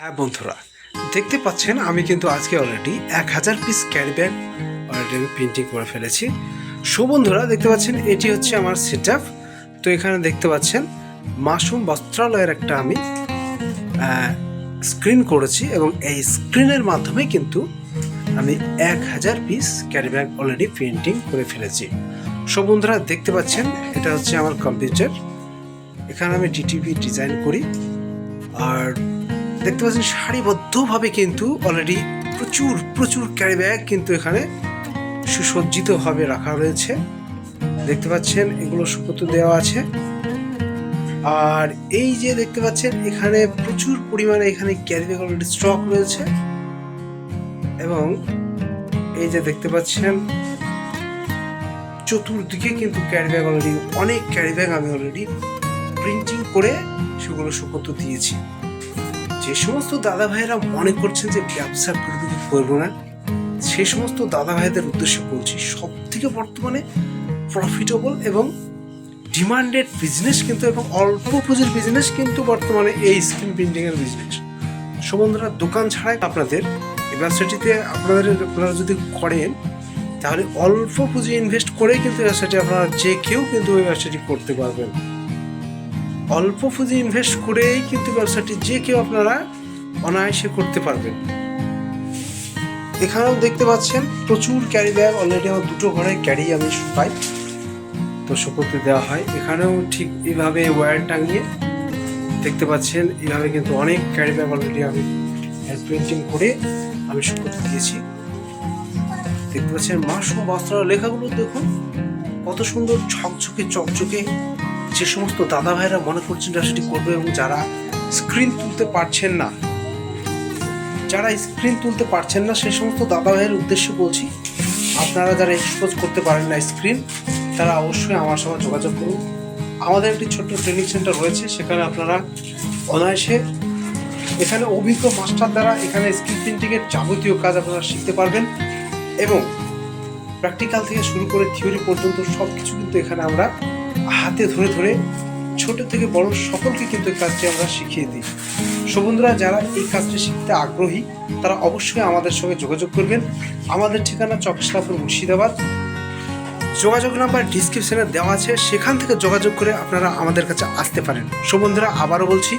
হ্যাঁ বন্ধুরা, দেখতে পাচ্ছেন আমি কিন্তু আজকে অলরেডি এক হাজার পিস ক্যারি ব্যাগ অলরেডি আমি প্রিন্টিং করে ফেলেছি। সো বন্ধুরা, দেখতে পাচ্ছেন, এটি হচ্ছে আমার সেট তো এখানে দেখতে পাচ্ছেন, মাসুম বস্ত্রালয়ের একটা আমি স্ক্রিন করেছি এবং এই স্ক্রিনের মাধ্যমে কিন্তু আমি এক হাজার piece carry bag already printing করে ফেলেছি। সো বন্ধুরা, দেখতে পাচ্ছেন, এটা হচ্ছে আমার কম্পিউটার এখানে আমি ডিটিপি ডিজাইন করি। আর দেখতে পাচ্ছেন সারিবদ্ধভাবে কিন্তু অলরেডি প্রচুর প্রচুর ক্যারি ব্যাগ কিন্তু এখানে সুসজ্জিতভাবে রাখা রয়েছে। দেখতে পাচ্ছেন এগুলো সুপত্র দেওয়া আছে। আর এই যে দেখতে পাচ্ছেন এখানে প্রচুর পরিমাণে এখানে ক্যারি ব্যাগ অলরেডি স্টক রয়েছে। এবং এই যে দেখতে পাচ্ছেন চতুর্দিকে কিন্তু ক্যারি ব্যাগ অলরেডি অনেক ক্যারি ব্যাগ আমি অলরেডি প্রিন্টিং করে সেগুলো সুপত্র দিয়েছি। যে সমস্ত দাদা ভাইয়েরা মনে করছেন যে ব্যবসা করে যদি করব না, সে সমস্ত দাদা ভাইদের উদ্দেশ্যে বলছি সব থেকে বর্তমানে প্রফিটেবল এবং ডিমান্ডেড বিজনেস কিন্তু এবং অল্প পুঁজির বিজনেস কিন্তু বর্তমানে এই স্ক্রিন প্রিন্টিং এর বিজনেস সুবন্ধুরা দোকান ছাড়াই আপনাদের এই ব্যবসাটিতে আপনাদের আপনারা যদি করেন, তাহলে অল্প পুঁজি ইনভেস্ট করেই কিন্তু ব্যবসাটি আপনারা যে কেউ কিন্তু এই ব্যবসাটি করতে পারবেন। অল্প পুঁজি ইনভেস্ট করেই কিন্তু ব্যবসাটি যে কেউ আপনারা অনায়াসে করতে পারবেন। এখানেও দেখতে পাচ্ছেন, প্রচুর ক্যারি ব্যাগ অলরেডি আমার দুটো ঘরে ক্যারি আমি পাই তো শুকোতে দেওয়া হয়। এখানেও ঠিক এইভাবে ওয়্যার টাঙিয়ে দেখতে পাচ্ছেন এইভাবে কিন্তু অনেক ক্যারি ব্যাগ অলরেডি আমি প্রিন্টিং করে আমি শুকোতে দিয়েছি। দেখতে পাচ্ছেন মাসুম বস্ত্র লেখাগুলো দেখুন, কত সুন্দর ঝকঝকে, চকচকে যে সমস্ত দাদা ভাইরা মনে করছেন সেটি করবে এবং যারা স্ক্রিন তুলতে পারছেন না, যারা স্ক্রিন তুলতে পারছেন না, সেই সমস্ত দাদা ভাইয়ের উদ্দেশ্যে বলছি, আপনারা যারা এক্সপোজ করতে পারেন না স্ক্রিন তারা অবশ্যই আমার সঙ্গে যোগাযোগ করুন। আমাদের একটি ছোট্ট ট্রেনিং সেন্টার রয়েছে, সেখানে আপনারা অনায়াসে এখানে অভিজ্ঞ মাস্টার দ্বারা এখানে স্ক্রিন প্রিন্টিংয়ের যাবতীয় কাজ আপনারা শিখতে পারবেন এবং প্র্যাকটিক্যাল থেকে শুরু করে থিওরি পর্যন্ত সব কিছু কিন্তু এখানে আমরা হাতে ধরে ধরে ছোট থেকে বড় সকলকে কিন্তু এই কাজটি আমরা শিখিয়ে দিই। বন্ধুরা, যারা এই কাজটি শিখতে আগ্রহী, তারা অবশ্যই আমাদের সঙ্গে যোগাযোগ করবেন। আমাদের ঠিকানা চকশলাপুর মুর্শিদাবাদ। যোগাযোগ নাম্বার ডিসক্রিপশনে দেওয়া আছে। সেখান থেকে যোগাযোগ করে আপনারা আমাদের কাছে আসতে পারেন। বন্ধুরা, আবারও বলছি,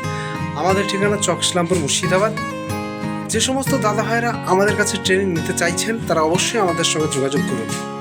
আমাদের ঠিকানা চকশলামপুর মুর্শিদাবাদ। যে সমস্ত দাদা ভাইরা আমাদের কাছে ট্রেনিং নিতে চাইছেন, তারা অবশ্যই আমাদের সঙ্গে যোগাযোগ করুন।